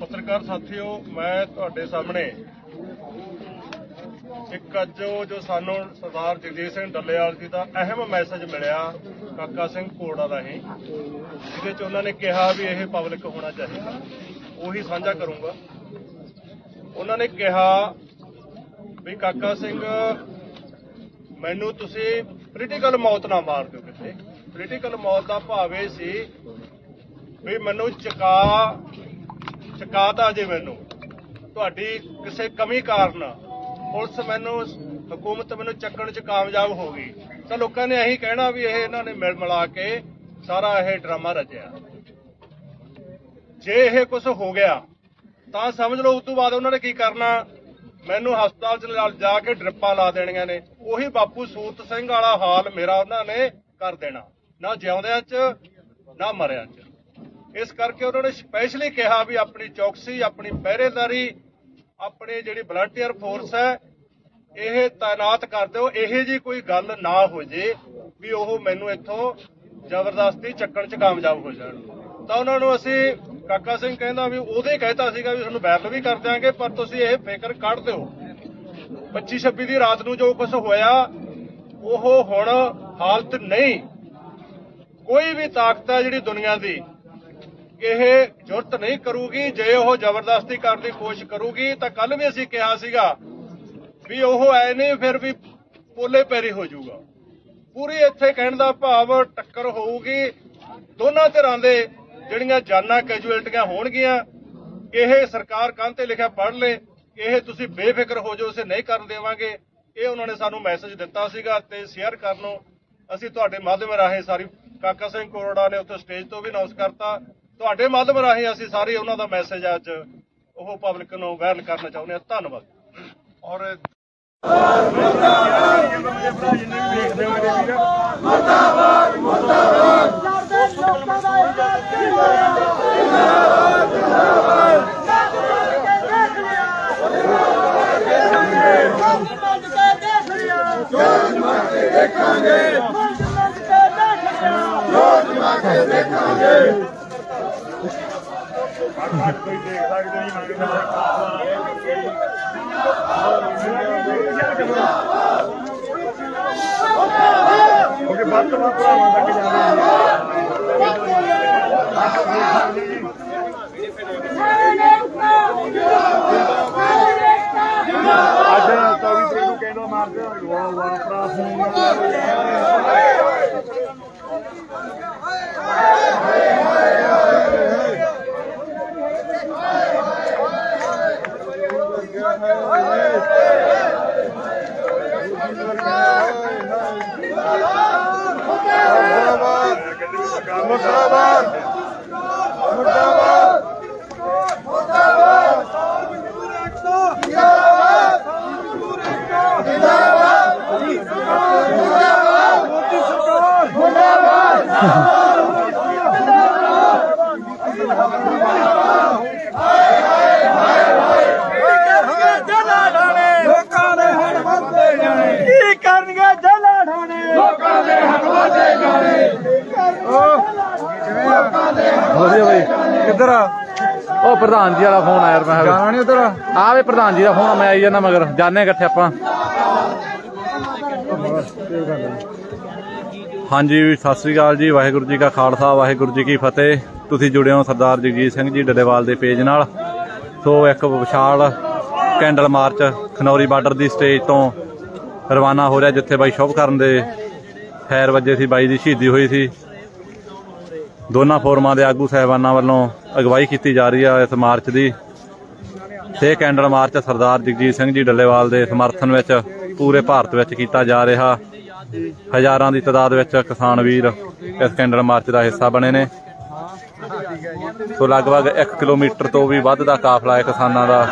ਪੱਤਰਕਾਰ ਸਾਥੀਓ, ਮੈਂ ਤੁਹਾਡੇ ਸਾਹਮਣੇ ਇੱਕ ਅੱਜ ਜੋ ਸਾਨੂੰ ਸਰਦਾਰ ਜਗਜੀਤ ਸਿੰਘ ਡੱਲੇਵਾਲ ਜੀ ਦਾ ਅਹਿਮ ਮੈਸੇਜ ਮਿਲਿਆ, ਕਾਕਾ ਸਿੰਘ ਕੋੜਾ ਰਾਹੀਂ ਜਿਹਦੇ ਚ ਉਹਨਾਂ ਨੇ ਕਿਹਾ ਵੀ ਇਹ ਪਬਲਿਕ ਹੋਣਾ ਚਾਹੀਦਾ। ਉਹੀ ਸਾਂਝਾ ਕਰੂੰਗਾ। ਉਹਨਾਂ ਨੇ ਕਿਹਾ ਵੀ ਕਾਕਾ ਸਿੰਘ, ਮੈਨੂੰ ਤੁਸੀਂ ਪੋਲੀਟੀਕਲ ਮੌਤ ਨਾ ਮਾਰ ਦਿਓ ਕਿਤੇ। ਪੋਲੀਟੀਕਲ ਮੌਤ ਦਾ ਭਾਵ ਇਹ ਸੀ ਵੀ ਮੈਨੂੰ ਚਕਾ ਸ਼ਿਕਾਇਤ ਆ ਜੇ ਮੈਨੂੰ, ਤੁਹਾਡੀ ਕਿਸੇ ਕਮੀ ਕਾਰਨ ਪੁਲਿਸ ਮੈਨੂੰ, ਹਕੂਮਤ ਮੈਨੂੰ ਚੱਕਣ 'ਚ ਕਾਮਯਾਬ ਹੋ ਗਈ। ਤਾਂ ਲੋਕਾਂ ਨੇ ਇਹੀ ਕਹਿਣਾ ਵੀ ਇਹ ਇਹਨਾਂ ਨੇ ਮਿਲ ਮਿਲਾ ਕੇ ਸਾਰਾ ਇਹ ਡਰਾਮਾ ਰਚਿਆ। ਜੇ ਇਹ ਕੁਝ ਹੋ ਗਿਆ, ਤਾਂ ਸਮਝ ਲਓ ਉਸ ਤੋਂ ਬਾਅਦ ਉਹਨਾਂ ਨੇ ਕੀ ਕਰਨਾ। ਮੈਨੂੰ ਹਸਪਤਾਲ 'ਚ ਜਾ ਕੇ ਡ੍ਰਿਪਾਂ ਲਾ ਦੇਣੀਆਂ ਨੇ। ਉਹੀ ਬਾਪੂ ਸੂਰਤ ਸਿੰਘ ਵਾਲਾ ਹਾਲ ਮੇਰਾ ਉਹਨਾਂ ਨੇ ਕਰ ਦੇਣਾ। ਨਾ ਜਿਉਂਦਿਆਂ 'ਚ, ਨਾ ਮਰਿਆਂ 'ਚ। ਇਸ ਕਰਕੇ ਉਹਨਾਂ ਨੇ ਸਪੈਸ਼ਲੀ ਕਿਹਾ ਵੀ ਆਪਣੀ ਚੌਕਸੀ, ਆਪਣੀ ਪਹਿਰੇਦਾਰੀ, ਆਪਣੇ ਜਿਹੜੀ ਵਲੰਟੀਅਰ ਫੋਰਸ ਹੈ, ਇਹ ਤਾਇਨਾਤ ਕਰ ਦਿਓ। ਇਹ ਜੀ ਕੋਈ ਗੱਲ ਨਾ ਹੋ ਜੇ ਵੀ ਉਹ ਮੈਨੂੰ ਇੱਥੋਂ ਜ਼ਬਰਦਸਤੀ ਚੱਕਣ 'ਚ ਕਾਮਯਾਬ ਹੋ ਜਾਣ। ਤਾਂ ਉਹਨਾਂ ਨੂੰ ਅਸੀਂ ਕਾਕਾ ਸਿੰਘ ਕਹਿੰਦਾ ਵੀ ਉਹਦੇ ਕਹਿਤਾ ਸੀਗਾ ਵੀ ਤੁਹਾਨੂੰ ਵਾਇਰਲ ਵੀ ਕਰ ਦਿਆਂਗੇ, ਪਰ ਤੁਸੀਂ ਇਹ ਫਿਕਰ ਕੱਢ ਦਿਓ। 25 26 ਦੀ ਰਾਤ ਨੂੰ ਜੋ ਕੁਝ ਹੋਇਆ, ਉਹ ਹੁਣ ਹਾਲਤ ਨਹੀਂ। ਕੋਈ ਵੀ ਤਾਕਤ ਹੈ ਜਿਹੜੀ ਦੁਨੀਆ ਦੀ ਇਹ ਜੁਰਤ ਨਹੀਂ ਕਰੂਗੀ, ਜੇ ਉਹ ਜ਼ਬਰਦਸਤੀ ਕਰਨ ਦੀ ਕੋਸ਼ਿਸ਼ ਕਰੂਗੀ, ਤਾਂ ਕੱਲ ਵੀ ਅਸੀਂ ਕਿਹਾ ਸੀਗਾ ਵੀ ਉਹ ਐ ਨਹੀਂ, ਫਿਰ ਵੀ ਪੋਲੇ ਪੈਰੀ ਹੋ ਜਾਊਗਾ। ਪੂਰੀ ਇੱਥੇ ਕਹਿਣ ਦਾ ਭਾਵ ਟੱਕਰ ਹੋਊਗੀ। ਦੋਨਾਂ ਧਿਰਾਂ ਦੇ ਜਿਹੜੀਆਂ ਜਾਨਾਂ ਕੈਜੂਅਲਟੀਆਂ ਹੋਣਗੀਆਂ, ਇਹ ਸਰਕਾਰ ਕੰਨ ਤੇ ਲਿਖਿਆ ਪੜ੍ਹ ਲੇ, ਇਹ ਤੁਸੀਂ ਬੇਫਿਕਰ ਹੋ ਜਾਓ ਉਸੇ ਨਹੀਂ ਕਰਨ ਦੇਵਾਂਗੇ। ਇਹ ਉਹਨਾਂ ਨੇ ਸਾਨੂੰ ਮੈਸੇਜ ਦਿੱਤਾ ਸੀਗਾ ਤੇ ਸ਼ੇਅਰ ਕਰਨ ਨੂੰ ਅਸੀਂ ਤੁਹਾਡੇ ਮਾਧਿਅਮ ਰਾਹੀਂ ਸਾਰੀ ਕਾਕਾ ਸਿੰਘ ਕੋਰੜਾ ਨੇ ਉੱਥੇ ਸਟੇਜ ਤੋਂ ਵੀ ਅਨਾਉਂਸ ਕਰਤਾ। ਤੁਹਾਡੇ ਮਾਧਿਅਮ ਰਾਹੀਂ ਅਸੀਂ ਸਾਰੇ ਉਹਨਾਂ ਦਾ ਮੈਸੇਜ ਅੱਜ ਉਹ ਪਬਲਿਕ ਨੂੰ ਵਾਇਰਲ ਕਰਨਾ ਚਾਹੁੰਦੇ ਹਾਂ। ਧੰਨਵਾਦ। ਔਰ ਲੜਦੇ ਲੋਕਾਂ ਦਾ ਇੱਕ ਜੋਰ ਜਮਾ ਕੇ ਦੇਖਾਂਗੇ। ਜੋਰ ਜਮਾ ਕੇ ਦੇਖਾਂਗੇ। ਕੋਈ ਦੇਖ ਸਕਦੇ ਕਿਉਂਕਿ ਵੱਧ ਤੋਂ ਵੱਧ ਭਰਾਵਾਂ ਤੱਕ ਅੱਜ 24 ਤਰੀਕ ਨੂੰ ਕਹਿੰਦਾ ਮਾਰਦੇ ਵਾਹ ਵਾਹ ਭਰਾ ਮੁਰਦਾਬਾਦ ਮੁਰਦਾਬਾਦ ਲੋਕਾਂ ਦੇ ਹੱਕ ਵੱਧਦੇ ਜਾਣੇ ਕੀ ਕਰਨਗੇ ਜਲਾ ਢਾਣੇ ਲੋਕਾਂ ਦੇ ਹੱਕ ਵੱਧਦੇ ਜਾਣੇ ਵਧੀਆ ਬਈ ਕਿੱਧਰ ਆ। ਉਹ ਪ੍ਰਧਾਨ ਜੀ ਵਾਲਾ ਫੋਨ ਆਇਆ ਯਾਰ ਮੈਂ ਜਾਣਾ ਨਹੀਂ ਉਧਰ? ਆ ਵੇ ਪ੍ਰਧਾਨ ਜੀ ਦਾ ਫੋਨ ਮੈਂ ਆਈ ਜਾਂਦਾ ਮਗਰ। ਜਾਣੇ ਇਕੱਠੇ ਆਪਾਂ। ਹਾਂਜੀ ਸਤਿ ਸ੍ਰੀ ਅਕਾਲ ਜੀ। ਵਾਹਿਗੁਰੂ ਜੀ ਕਾ ਖਾਲਸਾ ਵਾਹਿਗੁਰੂ ਜੀ ਕੀ ਫਤਿਹ। ਤੁਸੀਂ ਜੁੜੇ ਹੋ ਸਰਦਾਰ ਜਗਜੀਤ ਸਿੰਘ ਜੀ ਡੱਲੇਵਾਲ ਦੇ ਪੇਜ ਨਾਲ। ਸੋ ਇੱਕ ਵਿਸ਼ਾਲ ਕੈਂਡਲ ਮਾਰਚ ਖਨੌਰੀ ਬਾਰਡਰ ਦੀ ਸਟੇਜ ਤੋਂ ਰਵਾਨਾ ਹੋ ਰਿਹਾ ਜਿੱਥੇ ਬਾਈ ਸ਼ੁਭ ਕਰਨ ਦੇ ਖੈਰ ਵਜੇ ਸੀ ਬਾਈ ਦੀ ਸ਼ਹੀਦੀ ਹੋਈ ਸੀ। ਦੋਨਾਂ ਫੋਰਮਾਂ ਦੇ ਆਗੂ ਸਹਿਬਾਨਾਂ ਵੱਲੋਂ ਅਗਵਾਈ ਕੀਤੀ ਜਾ ਰਹੀ ਹੈ ਇਸ ਮਾਰਚ ਦੀ। ਤੇ ਕੈਂਡਲ ਮਾਰਚ ਸਰਦਾਰ ਜਗਜੀਤ ਸਿੰਘ ਜੀ ਡੱਲੇਵਾਲ ਦੇ ਸਮਰਥਨ ਵਿੱਚ ਪੂਰੇ ਭਾਰਤ ਵਿੱਚ ਕੀਤਾ ਜਾ ਰਿਹਾ। ਹਜ਼ਾਰਾਂ ਦੀ ਤਾਦਾਦ ਵਿੱਚ ਕਿਸਾਨ ਵੀਰ ਇਸ ਕੈਂਡਲ ਮਾਰਚ ਦਾ ਹਿੱਸਾ ਬਣੇ ਨੇ। ਸੋ ਲਗਭਗ 1 ਕਿਲੋਮੀਟਰ ਤੋਂ ਵੀ ਵੱਧ ਦਾ ਕਾਫਲਾ ਹੈ ਕਿਸਾਨਾਂ ਦਾ